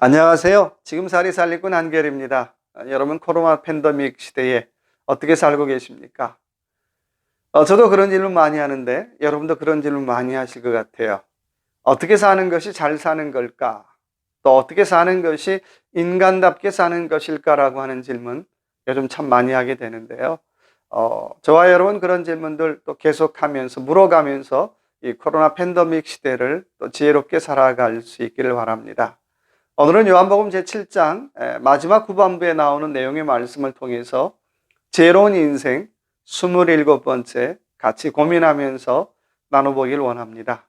안녕하세요. 지금 살이 살리꾼 한결입니다. 아, 여러분 코로나 팬데믹 시대에 어떻게 살고 계십니까? 어, 저도 그런 질문 많이 하는데 여러분도 그런 질문 많이 하실 것 같아요. 어떻게 사는 것이 잘 사는 걸까? 또 어떻게 사는 것이 인간답게 사는 것일까라고 하는 질문 요즘 참 많이 하게 되는데요. 어, 저와 여러분 그런 질문들 또 계속하면서 물어가면서 이 코로나 팬데믹 시대를 또 지혜롭게 살아갈 수 있기를 바랍니다. 오늘은 요한복음 제7장 마지막 후반부에 나오는 내용의 말씀을 통해서 지혜로운 인생 27번째 같이 고민하면서 나눠보길 원합니다.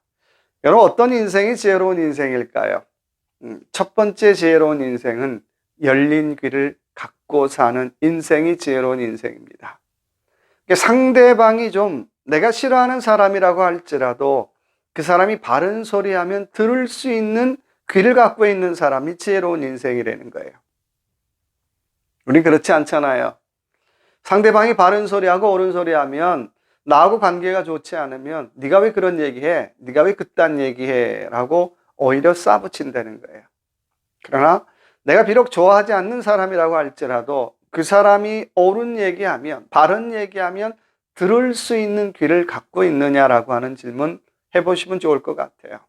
여러분 어떤 인생이 지혜로운 인생일까요? 음, 첫 번째 지혜로운 인생은 열린 귀를 갖고 사는 인생이 지혜로운 인생입니다. 상대방이 좀 내가 싫어하는 사람이라고 할지라도 그 사람이 바른 소리 하면 들을 수 있는 귀를 갖고 있는 사람이 지혜로운 인생이라는 거예요. 우린 그렇지 않잖아요. 상대방이 바른 소리하고 옳은 소리하면 나하고 관계가 좋지 않으면 네가 왜 그런 얘기해? 네가 왜 그딴 얘기해? 라고 오히려 싸붙인다는 거예요. 그러나 내가 비록 좋아하지 않는 사람이라고 할지라도 그 사람이 옳은 얘기하면 바른 얘기하면 들을 수 있는 귀를 갖고 있느냐라고 하는 질문 해보시면 좋을 것 같아요.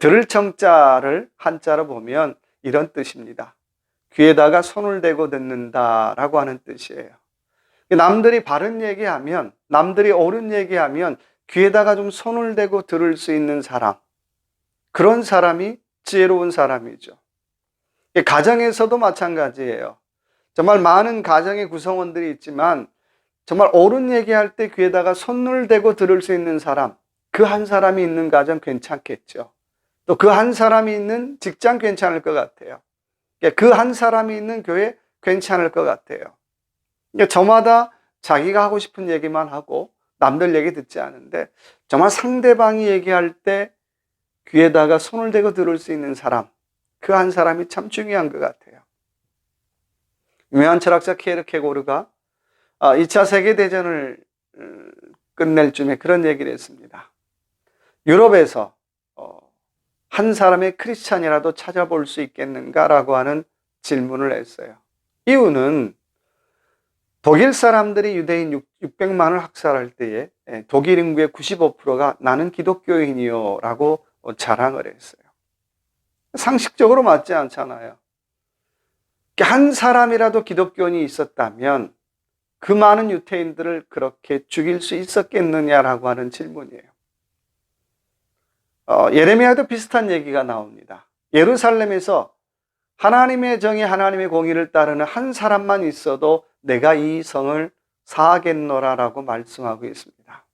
들을 청자를 한자로 보면 이런 뜻입니다. 귀에다가 손을 대고 듣는다라고 하는 뜻이에요. 남들이 바른 얘기하면, 남들이 옳은 얘기하면 귀에다가 좀 손을 대고 들을 수 있는 사람. 그런 사람이 지혜로운 사람이죠. 가정에서도 마찬가지예요. 정말 많은 가정의 구성원들이 있지만 정말 옳은 얘기할 때 귀에다가 손을 대고 들을 수 있는 사람, 그 한 사람이 있는 가정 괜찮겠죠. 또 그 한 사람이 있는 직장 괜찮을 것 같아요. 그 한 사람이 있는 교회 괜찮을 것 같아요. 저마다 자기가 하고 싶은 얘기만 하고 남들 얘기 듣지 않은데 정말 상대방이 얘기할 때 귀에다가 손을 대고 들을 수 있는 사람, 그 한 사람이 참 중요한 것 같아요. 유명한 철학자 케르케고르가 2차 세계대전을 끝낼 쯤에 그런 얘기를 했습니다. 유럽에서 어, 한 사람의 크리스찬이라도 찾아볼 수 있겠는가라고 하는 질문을 했어요. 이유는 독일 사람들이 유대인 600만을 학살할 때에 예, 독일 인구의 95%가 나는 기독교인이요 라고 자랑을 했어요. 상식적으로 맞지 않잖아요. 한 사람이라도 기독교인이 있었다면 그 많은 유태인들을 그렇게 죽일 수 있었겠느냐라고 하는 질문이에요. 어, 예레미야도 비슷한 얘기가 나옵니다. 예루살렘에서 하나님의 정의, 하나님의 공의를 따르는 한 사람만 있어도 내가 이 성을 사하겠노라라고 말씀하고 있습니다.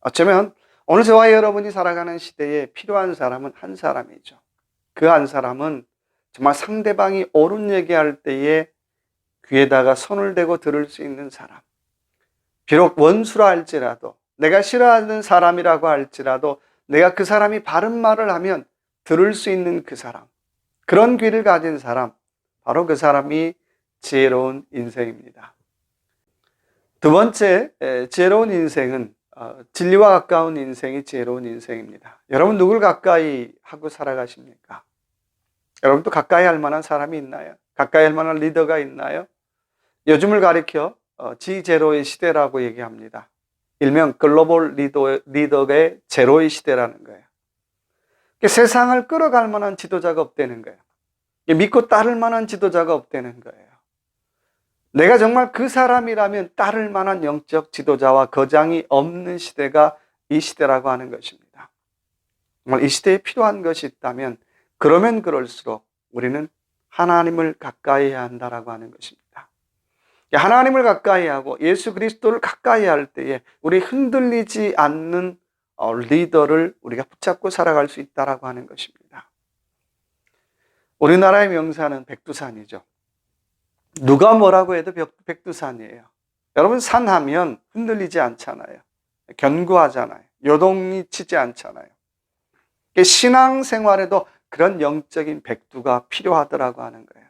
어쩌면 오늘 저와 여러분이 살아가는 시대에 필요한 사람은 한 사람이죠. 그 한 사람은 정말 상대방이 옳은 얘기할 때에 귀에다가 손을 대고 들을 수 있는 사람. 비록 원수라 할지라도 내가 싫어하는 사람이라고 할지라도 내가 그 사람이 바른 말을 하면 들을 수 있는 그 사람. 그런 귀를 가진 사람. 바로 그 사람이 지혜로운 인생입니다. 두 번째, 지혜로운 인생은 어, 진리와 가까운 인생이 지혜로운 인생입니다. 여러분 누굴 가까이 하고 살아가십니까? 여러분도 가까이 할 만한 사람이 있나요? 가까이 할 만한 리더가 있나요? 요즘을 가리켜 어, 지제로의 시대라고 얘기합니다. 일명 글로벌 리더, 리더의 제로의 시대라는 거예요. 세상을 끌어갈 만한 지도자가 없다는 거예요. 믿고 따를 만한 지도자가 없다는 거예요. 내가 정말 그 사람이라면 따를 만한 영적 지도자와 거장이 없는 시대가 이 시대라고 하는 것입니다. 정말 이 시대에 필요한 것이 있다면 그러면 그럴수록 우리는 하나님을 가까이 해야 한다라고 하는 것입니다. 하나님을 가까이 하고 예수 그리스도를 가까이 할 때에 우리 흔들리지 않는 어, 리더를 우리가 붙잡고 살아갈 수 있다라고 하는 것입니다. 우리나라의 명사는 백두산이죠. 누가 뭐라고 해도 백두산이에요. 여러분 산하면 흔들리지 않잖아요. 견고하잖아요. 요동이 치지 않잖아요. 신앙 생활에도 그런 영적인 백두가 필요하더라고 하는 거예요.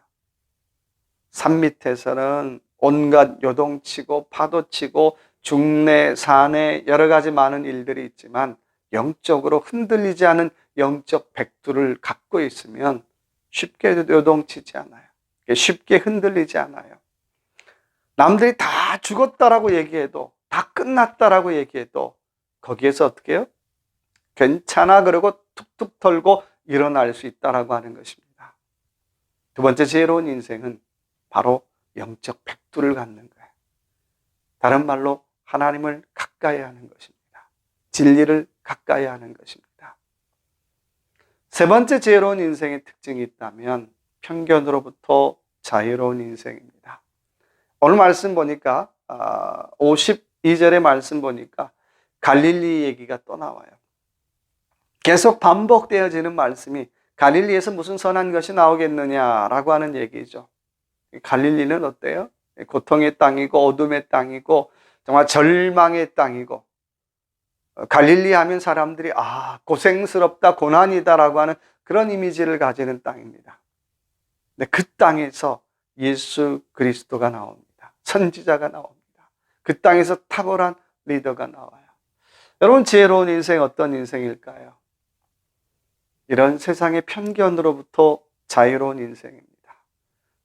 산 밑에서는 온갖 요동치고 파도치고 중내, 산에 여러 가지 많은 일들이 있지만 영적으로 흔들리지 않은 영적 백두를 갖고 있으면 쉽게 요동치지 않아요. 쉽게 흔들리지 않아요. 남들이 다 죽었다라고 얘기해도, 다 끝났다라고 얘기해도, 거기에서 어떻게 해요? 괜찮아, 그러고 툭툭 털고 일어날 수 있다라고 하는 것입니다. 두 번째 지혜로운 인생은 바로 영적 백두를 갖는 거예요. 다른 말로 하나님을 가까이 하는 것입니다. 진리를 가까이 하는 것입니다. 세 번째 지혜로운 인생의 특징이 있다면 편견으로부터 자유로운 인생입니다. 오늘 말씀 보니까 52절의 말씀 보니까 갈릴리 얘기가 또 나와요. 계속 반복되어지는 말씀이 갈릴리에서 무슨 선한 것이 나오겠느냐라고 하는 얘기죠. 갈릴리는 어때요? 고통의 땅이고 어둠의 땅이고 정말 절망의 땅이고 갈릴리 하면 사람들이 아 고생스럽다 고난이다라고 하는 그런 이미지를 가지는 땅입니다. 근데 그 땅에서 예수 그리스도가 나옵니다. 선지자가 나옵니다. 그 땅에서 탁월한 리더가 나와요. 여러분 지혜로운 인생 어떤 인생일까요? 이런 세상의 편견으로부터 자유로운 인생입니다.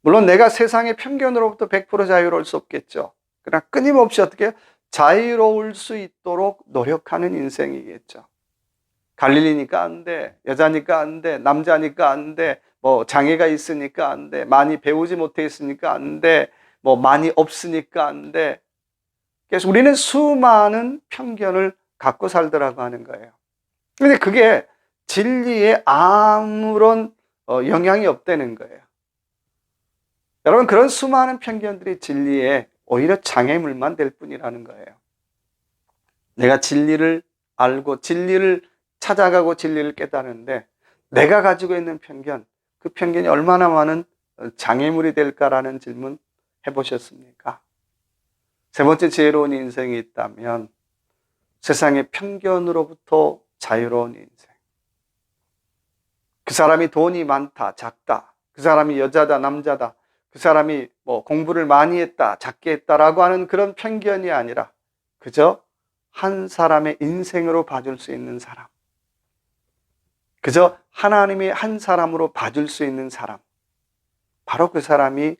물론 내가 세상의 편견으로부터 100% 자유로울 수 없겠죠. 그러나 끊임없이 어떻게 자유로울 수 있도록 노력하는 인생이겠죠. 갈릴리니까 안 돼. 여자니까 안 돼. 남자니까 안 돼. 뭐 장애가 있으니까 안 돼. 많이 배우지 못해 있으니까 안 돼. 뭐 많이 없으니까 안 돼. 그래서 우리는 수많은 편견을 갖고 살더라고 하는 거예요. 근데 그게 진리에 아무런 어, 영향이 없다는 거예요. 여러분, 그런 수많은 편견들이 진리에 오히려 장애물만 될 뿐이라는 거예요. 내가 진리를 알고 진리를 찾아가고 진리를 깨닫는데 내가 가지고 있는 편견, 그 편견이 얼마나 많은 장애물이 될까라는 질문 해보셨습니까? 세 번째 지혜로운 인생이 있다면 세상의 편견으로부터 자유로운 인생. 그 사람이 돈이 많다, 작다. 그 사람이 여자다, 남자다. 그 사람이 뭐 공부를 많이 했다, 작게 했다라고 하는 그런 편견이 아니라 그저 한 사람의 인생으로 봐줄 수 있는 사람. 그저 하나님이 한 사람으로 봐줄 수 있는 사람. 바로 그 사람이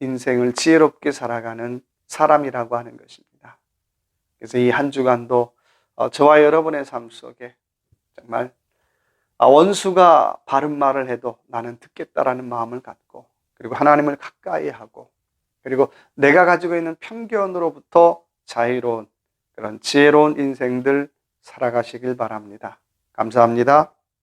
인생을 지혜롭게 살아가는 사람이라고 하는 것입니다. 그래서 이 한 주간도 어, 저와 여러분의 삶 속에 정말 아, 원수가 바른 말을 해도 나는 듣겠다라는 마음을 갖고 그리고 하나님을 가까이 하고 그리고 내가 가지고 있는 편견으로부터 자유로운 그런 지혜로운 인생들 살아가시길 바랍니다. 감사합니다.